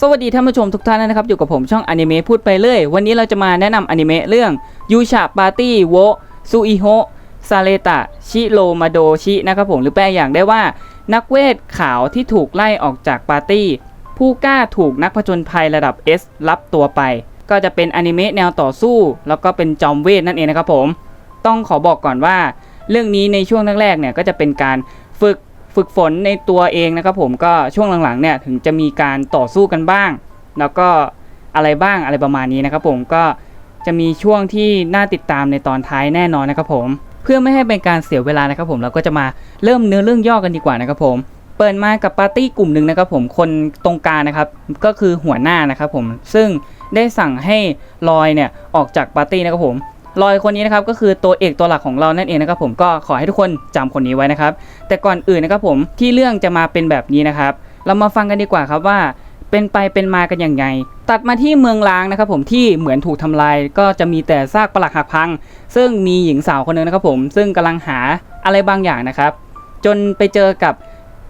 สวัสดีท่านผู้ชมทุกท่านนะครับ อยู่กับผมช่องอนิเมะพูดไปเรื่อย วันนี้เราจะมาแนะนำอนิเมะเรื่องยูชาปาร์ตี้โวซูอิโฮซาเลตะชิโรมาโดชินะครับผมหรือแปลอย่างได้ว่า นักเวทขาวที่ถูกไล่ออกจากปาร์ตี้ ผู้กล้าถูกนักผจญภัยระดับ S รับตัวไป ก็จะเป็นอนิเมะแนวต่อสู้ แล้วก็เป็นจอมเวทนั่นเองนะครับผม ต้องขอบอกก่อนว่า เรื่องนี้ในช่วงแรกๆเนี่ยก็จะเป็นการฝึก ฝึกฝนในตัวเองนะครับผมก็ช่วงหลังๆเนี่ยถึงจะมีการต่อสู้กันบ้าง แล้วก็อะไรบ้างอะไรประมาณนี้นะครับผมก็จะมีช่วงที่น่าติดตามในตอนท้ายแน่นอนนะครับผม เพื่อไม่ให้เป็นการเสียเวลานะครับผมเราก็จะมาเริ่มเนื้อเรื่องย่อกันดีกว่านะครับผม เปิดมากับปาร์ตี้กลุ่มหนึ่งนะครับผมคนตรงกลางนะครับก็คือหัวหน้านะครับผมซึ่งได้สั่งให้ลอยเนี่ยออกจากปาร์ตี้นะครับผม ลอยคนนี้นะครับก็คือตัวเอกตัวหลักของเรานั่นเองนะครับผมก็ขอให้ทุกคนจำคนนี้ไว้นะครับ แต่ก่อนอื่นนะครับผมที่เรื่องจะมาเป็นแบบนี้นะครับ เรามาฟังกันดีกว่าครับว่าเป็นไปเป็นมากันอย่างไง ตัดมาที่เมืองล้างนะครับผมที่เหมือนถูกทำลาย ก็จะมีแต่ซากปลักหักพัง ซึ่งมีหญิงสาวคนหนึงนะครับผมซึ่งกำลังหาอะไรบางอย่างนะครับ จนไปเจอกับ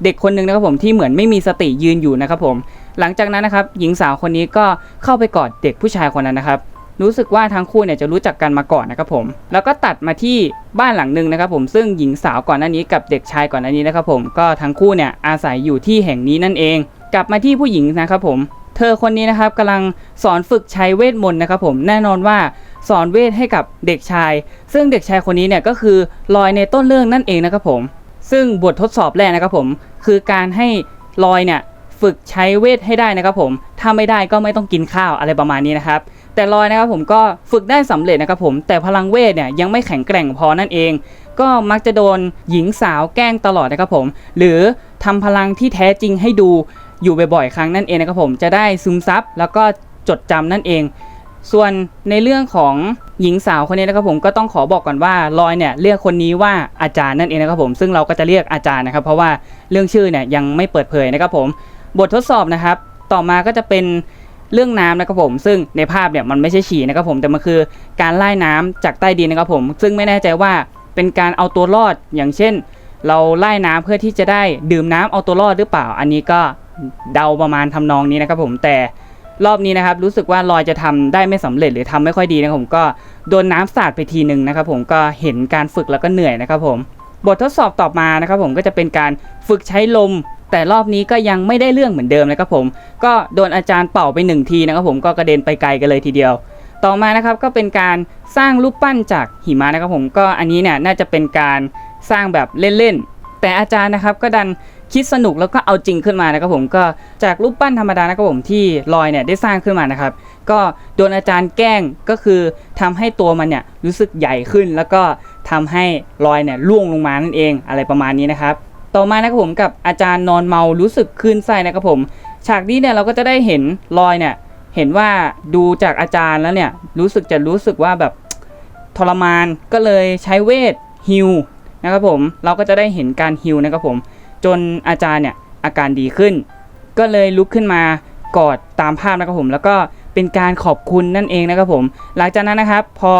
เด็กคนหนึ่งนะครับผมที่เหมือนไม่มีสติยืนอยู่นะครับผม หลังจากนั้นนะครับหญิงสาวคนนี้ก็เข้าไปกอดเด็กผู้ชายคนนั้นนะครับ รู้สึกว่าทั้งคู่เนี่ยจะรู้จักกันมาก่อนนะครับผม แล้วก็ตัดมาที่บ้านหลังหนึ่งนะครับผมซึ่งหญิงสาวก่อนหน้านี้กับเด็กชายก่อนหน้านี้นะครับผมก็ทั้งคู่เนี่ยอาศัยอยู่ที่แห่งนี้นั่นเอง กลับมาที่ผู้หญิงนะครับผม เธอคนนี้นะครับกำลังสอนฝึกใช้เวทมนต์นะครับผมแน่นอนว่าสอนเวทให้กับเด็กชาย ซึ่งเด็กชายคนนี้เนี่ยก็คือลอยในต้นเรื่องนั่นเองนะครับผม ซึ่งบททดสอบแรกนะครับผม คือการให้ลอยเนี่ยฝึกใช้เวทให้ได้นะครับผม ถ้าไม่ได้ก็ไม่ต้องกินข้าวอะไรประมาณนี้นะครับ แต่ลอยนะครับผมก็ฝึกได้สำเร็จนะครับผมแต่พลังเวทเนี่ยยังไม่แข็งแกร่งพอนั่นเอง ก็มักจะโดนหญิงสาวแกล้งตลอดนะครับผม หรือทำพลังที่แท้จริงให้ดูอยู่บ่อยๆครั้งนั่นเองนะครับผมจะได้ซึมซับแล้วก็จดจำนั่นเอง ส่วนในเรื่องของหญิงสาวคนนี้นะครับผมก็ต้องขอบอกก่อนว่าลอยเนี่ยเรียกคนนี้ว่าอาจารย์นั่นเองนะครับผมซึ่งเราก็จะเรียกอาจารย์นะครับ เพราะว่าเรื่องชื่อเนี่ยยังไม่เปิดเผยนะครับผมบททดสอบนะครับ ต่อมาก็จะเป็น เรื่องน้ำนะครับผมซึ่งในภาพเนี่ยมันไม่ใช่ฉี่นะครับผมแต่มันคือการไล่น้ำจากใต้ดินนะครับผม ซึ่งไม่แน่ใจว่าเป็นการเอาตัวรอดอย่างเช่น เราไล่น้ำเพื่อที่จะได้ดื่มน้ำเอาตัวรอดหรือเปล่า อันนี้ก็เดาประมาณทำนองนี้นะครับผมแต่รอบนี้นะครับรู้สึกว่าลอยจะทำได้ไม่สำเร็จหรือทำไม่ค่อยดีนะครับผมก็โดนน้ำสาดไปทีหนึ่งนะครับผมก็เห็นการฝึกแล้วก็เหนื่อยนะครับผมบททดสอบต่อมานะครับผมก็จะเป็นการฝึกใช้ลม แต่รอบนี้ก็ยังไม่ได้เรื่องเหมือนเดิมนะครับผม ก็โดนอาจารย์เป่าไปหนึ่งทีนะครับผมก็กระเด็นไปไกลกันเลยทีเดียว ต่อมานะครับก็เป็นการสร้างรูปปั้นจากหิมะนะครับผมก็อันนี้เนี่ยน่าจะเป็นการสร้างแบบเล่นๆแต่อาจารย์นะครับก็ดันคิดสนุกแล้วก็เอาจริงขึ้นมานะครับผมก็จากรูปปั้นธรรมดานะครับผมที่ลอยเนี่ยได้สร้างขึ้นมานะครับ ก็โดนอาจารย์แกล้งก็คือทำให้ตัวมันเนี่ยรู้สึกใหญ่ขึ้น แล้วก็ทำให้ลอยเนี่ยล่วงลงมานั่นเองอะไรประมาณนี้นะครับ ต่อมานะครับผมกับอาจารย์นอนเมารู้สึกคลื่นไส้นะครับผม ฉากนี้เนี่ยเราก็จะได้เห็นลอยเนี่ยเห็นว่าดูจากอาจารย์แล้วเนี่ยรู้สึกจะรู้สึกว่าแบบทรมานก็เลยใช้เวทฮิวนะครับผมเราก็จะได้เห็นการฮิวนะครับผมจนอาจารย์เนี่ยอาการดีขึ้น ก็เลยลุกขึ้นมากอดตามภาพนะครับผม แล้วก็เป็นการขอบคุณนั่นเองนะครับผม หลังจากนั้นนะครับพอ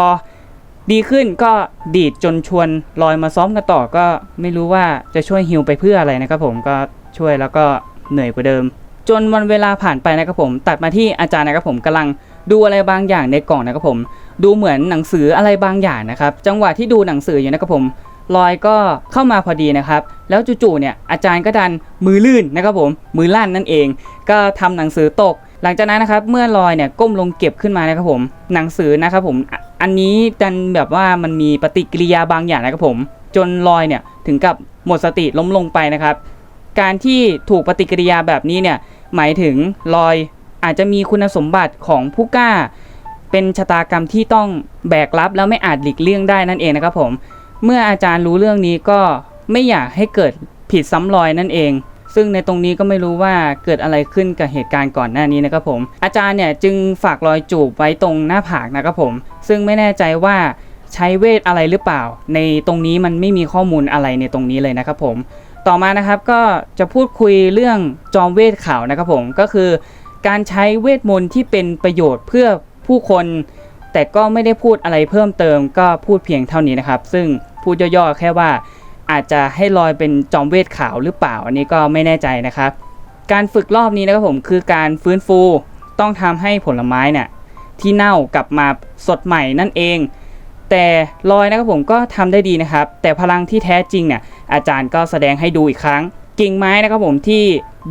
ดีขึ้นก็ดีดจนชวนลอยมาซ้อมกันต่อก็ไม่รู้ว่าจะช่วยฮิวไปเพื่ออะไรนะครับผมก็ช่วยแล้วก็เหนื่อยกว่าเดิม จนวันเวลาผ่านไปนะครับผม ตัดมาที่อาจารย์นะครับผมกำลังดูอะไรบางอย่างในกล่องนะครับผม ดูเหมือนหนังสืออะไรบางอย่างนะครับ จังหวะที่ดูหนังสืออยู่นะครับผมลอยก็เข้ามาพอดีนะครับ แล้วจู่ๆเนี่ยอาจารย์ก็ดันมือลื่นนะครับผม มือลั่นนั่นเอง ก็ทำหนังสือตก หลังจากนั้นนะครับ เมื่อลอยเนี่ยก้มลงเก็บขึ้นมานะครับผม หนังสือนะครับผม อันนี้ดันแบบว่ามันมีปฏิกิริยาบางอย่างนะครับผม จนลอยเนี่ยถึงกับหมดสติล้มลงไปนะครับ การที่ถูกปฏิกิริยาแบบนี้เนี่ยหมายถึงลอยอาจจะมีคุณสมบัติของผู้กล้า เป็นชะตากรรมที่ต้องแบกรับแล้วไม่อาจหลีกเลี่ยงได้นั่นเองนะครับผม เมื่ออาจารย์รู้เรื่องนี้ก็ไม่อยากให้เกิดผิดซ้ำรอยนั่นเอง ซึ่งในตรงนี้ก็ไม่รู้ว่าเกิดอะไรขึ้นกับเหตุการณ์ก่อนหน้านี้นะครับผม อาจารย์เนี่ยจึงฝากรอยจูบไว้ตรงหน้าผากนะครับผม ซึ่งไม่แน่ใจว่าใช้เวทอะไรหรือเปล่า ในตรงนี้มันไม่มีข้อมูลอะไรในตรงนี้เลยนะครับผมต่อมานะครับก็จะพูดคุยเรื่องจอมเวทขาวนะครับผมก็คือ การใช้เวทมนต์ที่เป็นประโยชน์เพื่อผู้คน แต่ก็ไม่ได้พูดอะไรเพิ่มเติม ก็พูดเพียงเท่านี้นะครับ ซึ่งพูดย่อๆแค่ว่า อาจจะให้ลอยเป็นจอมเวทขาวหรือเปล่า อันนี้ก็ไม่แน่ใจนะครับ การฝึกรอบนี้นะครับผมคือการฟื้นฟูต้องทำให้ผลไม้เนี่ยที่เน่ากลับมาสดใหม่นั่นเอง แต่ลอยนะครับผมก็ทำได้ดีนะครับ แต่พลังที่แท้จริงเนี่ยอาจารย์ก็แสดงให้ดูอีกครั้ง กิ่งไม้นะครับผมที่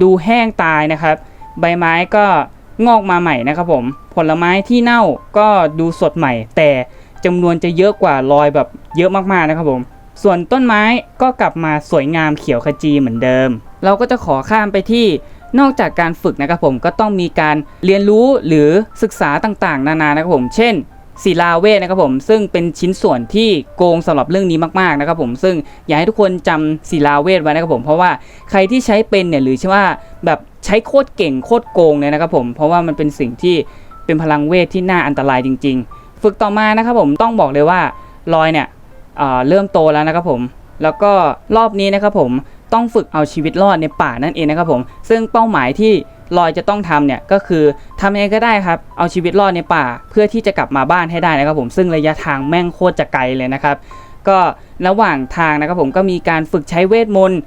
ดูแห้งตายนะครับ ใบไม้ก็งอกมาใหม่นะครับผมผลไม้ที่เน่าก็ดูสดใหม่ แต่จำนวนจะเยอะกว่าลอยแบบเยอะมากๆนะครับผม ส่วนต้นไม้ก็กลับมาสวยงามเขียวขจีเหมือนเดิม เราก็จะขอข้ามไปที่นอกจากการฝึกนะครับผมก็ต้องมีการเรียนรู้หรือศึกษาต่างๆ นานานะครับผม เช่นศิลาเวทนะครับผมซึ่งเป็นชิ้นส่วนที่โกงสำหรับเรื่องนี้มากๆนะครับผมซึ่งอยากให้ทุกคนจำศิลาเวทไว้นะครับผมเพราะว่าใครที่ใช้เป็นเนี่ยหรือช่ว่าแบบใช้โคตรเก่งโคตรโกงเลยนะครับผมเพราะว่ามันเป็นสิ่งที่เป็นพลังเวทที่น่าอันตรายจริง ๆ ฝึกต่อมานะครับผมต้องบอกเลยว่าลอยเนี่ย เริ่มโตแล้วนะครับผม แล้วก็รอบนี้นะครับผมต้องฝึกเอาชีวิตรอดในป่านั่นเองนะครับผม ซึ่งเป้าหมายที่ลอยจะต้องทำเนี่ยก็คือทำยังไงก็ได้ครับ เอาชีวิตรอดในป่า เพื่อที่จะกลับมาบ้านให้ได้นะครับผม ซึ่งระยะทางแม่งโคตรจะไกลเลยนะครับ ก็ระหว่างทางนะครับผมก็มีการฝึกใช้เวทมนต์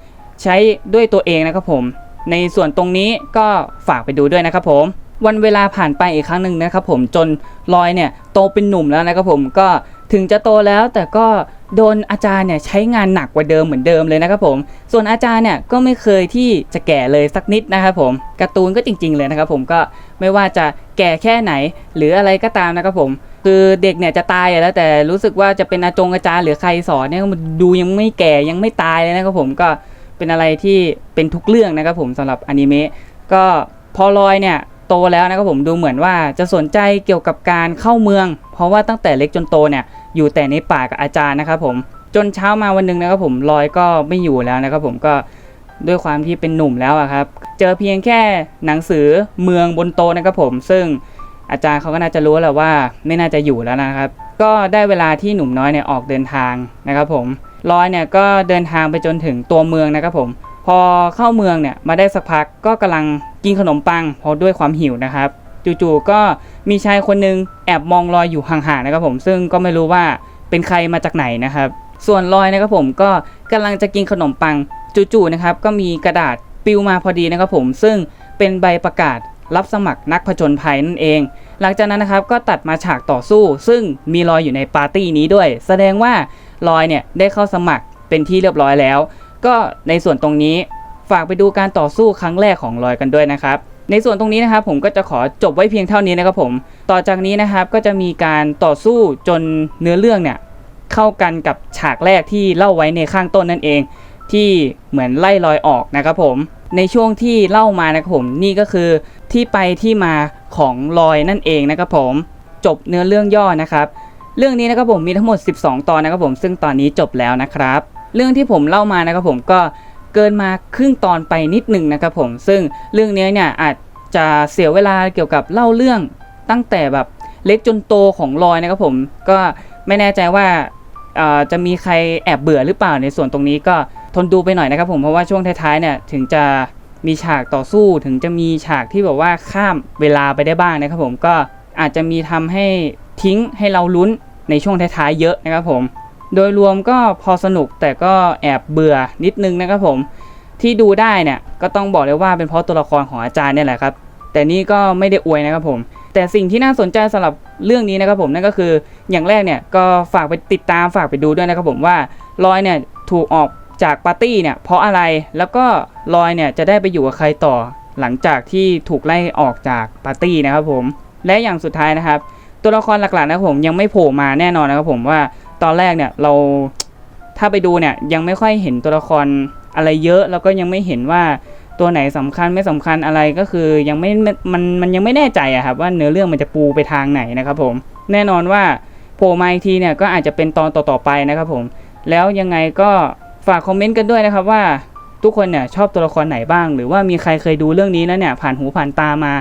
ใช้ด้วยตัวเองนะครับผม ในส่วนตรงนี้ก็ฝากไปดูด้วยนะครับผมวันเวลาผ่านไปอีกครั้งหนึ่งนะครับผมจนลอยเนี่ยโตเป็นหนุ่มแล้วนะครับผมก็ถึงจะโตแล้วแต่ก็ โดนอาจารย์เนี่ยใช้งานหนักกว่าเดิมเหมือนเดิมเลยนะครับผม ส่วนอาจารย์เนี่ยก็ไม่เคยที่จะแก่เลยสักนิดนะครับผมการ์ตูนก็จริง ๆ เลยนะครับผมก็ไม่ว่าจะแก่แค่ไหน หรืออะไรก็ตามนะครับผมคือเด็กเนี่ยจะตายแล้วแต่รู้สึกว่าจะเป็นอาจงอาจารย์หรือใครสอนเนี่ยมันดูยังไม่แก่ยังไม่ตายเลยนะครับผมก็เป็นอะไรที่เป็นทุกเรื่องนะครับผมสำหรับอนิเมะก็พอลอยเนี่ยโตแล้วนะครับผมดูเหมือนว่าจะสนใจเกี่ยวกับการเข้าเมือง เพราะว่าตั้งแต่เล็กจนโตเนี่ย อยู่แต่ในป่ากับอาจารย์นะครับผมจนเช้ามาวันหนึงนะครับผมลอยก็ไม่อยู่แล้วนะครับผมก็ด้วยความที่เป็นหนุ่มแล้วอะครับ เจอเพียงแค่หนังสือเมืองบนโตนะครับผม ซึ่งอาจารย์เขาก็น่าจะรู้แหละว่าไม่น่าจะอยู่แล้วนะครับ ก็ได้เวลาที่หนุ่มน้อยเนี่ยออกเดินทางนะครับผมลอยเนี่ยก็เดินทางไปจนถึงตัวเมืองนะครับผม พอเข้าเมืองเนี่ยมาได้สักพักก็กำลังกินขนมปังเพราะด้วยความหิวนะครับ จู่ๆก็มีชายคนหนึงแอบมองลอยอยู่ห่างๆนะครับผมซึ่งก็ไม่รู้ว่าเป็นใครมาจากไหนนะครับ ส่วนลอยนะครับผมก็กำลังจะกินขนมปังจู่ๆนะครับก็มีกระดาษปิวมาพอดีนะครับผมซึ่งเป็นใบประกาศรับสมัครนักผจญภัยนั่นเอง หลังจากนั้นนะครับก็ตัดมาฉากต่อสู้ ซึ่งมีลอยอยู่ในปาร์ตี้นี้ด้วย แสดงว่าลอยเนี่ยได้เข้าสมัครเป็นที่เรียบร้อยแล้ว ก็ในส่วนตรงนี้ฝากไปดูการต่อสู้ครั้งแรกของลอยกันด้วยนะครับ ในส่วนตรงนี้นะครับผมก็จะขอจบไว้เพียงเท่านี้นะครับผม ต่อจากนี้นะครับก็จะมีการต่อสู้จนเนื้อเรื่องเนี่ยเข้ากันกับฉากแรกที่เล่าไว้ในข้างต้นนั่นเอง ที่เหมือนไล่ลอยออกนะครับผม ในช่วงที่เล่ามานะครับผมนี่ก็คือที่ไปที่มาของลอยนั่นเองนะครับผมจบเนื้อเรื่องย่อนะครับ เรื่องนี้นะครับผมมีทั้งหมด 12 ตอนนะครับผมซึ่งตอนนี้จบแล้วนะครับ เรื่องที่ผมเล่ามานะครับผมก็ เกินมาครึ่งตอนไปนิดหนึ่งนะครับผม ซึ่งเรื่องนี้เนี่ยอาจจะเสียเวลาเกี่ยวกับเล่าเรื่องตั้งแต่แบบเล็กจนโตของลอยนะครับผม ก็ไม่แน่ใจว่าจะมีใครแอบเบื่อหรือเปล่าในส่วนตรงนี้ก็ทนดูไปหน่อยนะครับผมเพราะว่าช่วงท้ายๆเนี่ยถึงจะมีฉากต่อสู้ถึงจะมีฉากที่แบบว่าข้ามเวลาไปได้บ้างนะครับผมก็อาจจะมีทำให้ทิ้งให้เราลุ้นในช่วงท้ายๆเยอะนะครับผม โดยรวมก็พอสนุกแต่ก็แอบเบื่อนิดนึงนะครับผม ที่ดูได้เนี่ยก็ต้องบอกเลยว่าเป็นเพราะตัวละครของอาจารย์เนี่ยแหละครับ แต่นี่ก็ไม่ได้อวยนะครับผม แต่สิ่งที่น่าสนใจสำหรับเรื่องนี้นะครับผมนั่นก็คืออย่างแรกเนี่ยก็ฝากไปติดตามฝากไปดูด้วยนะครับผมว่าลอยเนี่ยถูกออกจากปาร์ตี้เนี่ยเพราะอะไรแล้วก็ลอยเนี่ยจะได้ไปอยู่กับใครต่อ หลังจากที่ถูกไล่ออกจากปาร์ตี้นะครับผมและอย่างสุดท้ายนะครับ ตัวละครหลักๆนะครับผมยังไม่โผล่มาแน่นอนนะครับผมว่า ตอนแรกเนี่ยเราถ้าไปดูเนี่ยยังไม่ค่อยเห็นตัวละครอะไรเยอะแล้วก็ยังไม่เห็นว่าตัวไหนสำคัญไม่สำคัญอะไรก็คือยังไม่มันมันยังไม่แน่ใจอะครับว่าเนื้อเรื่องมันจะปูไปทางไหนนะครับผมแน่นอนว่าโผล่มาอีกทีเนี่ยก็อาจจะเป็นตอนต่อๆไปนะครับผมแล้วยังไงก็ฝากคอมเมนต์กันด้วยนะครับว่าทุกคนเนี่ยชอบตัวละครไหนบ้าง หรือว่ามีใครเคยดูเรื่องนี้แล้วเนี่ยผ่านหูผ่านตามา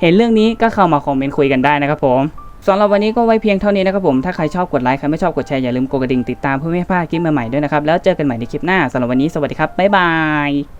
เห็นเรื่องนี้ก็เข้ามาคอมเมนต์คุยกันได้นะครับผม สำหรับวันนี้ก็ไว้เพียงเท่านี้นะครับผมถ้าใครชอบกดไลค์ใครไม่ชอบกดแชร์อย่าลืมกดกระดิ่งติดตามเพื่อไม่ให้พลาดคลิปใหม่ๆด้วยนะครับแล้วเจอกันใหม่ในคลิปหน้าสำหรับวันนี้สวัสดีครับบ๊ายบาย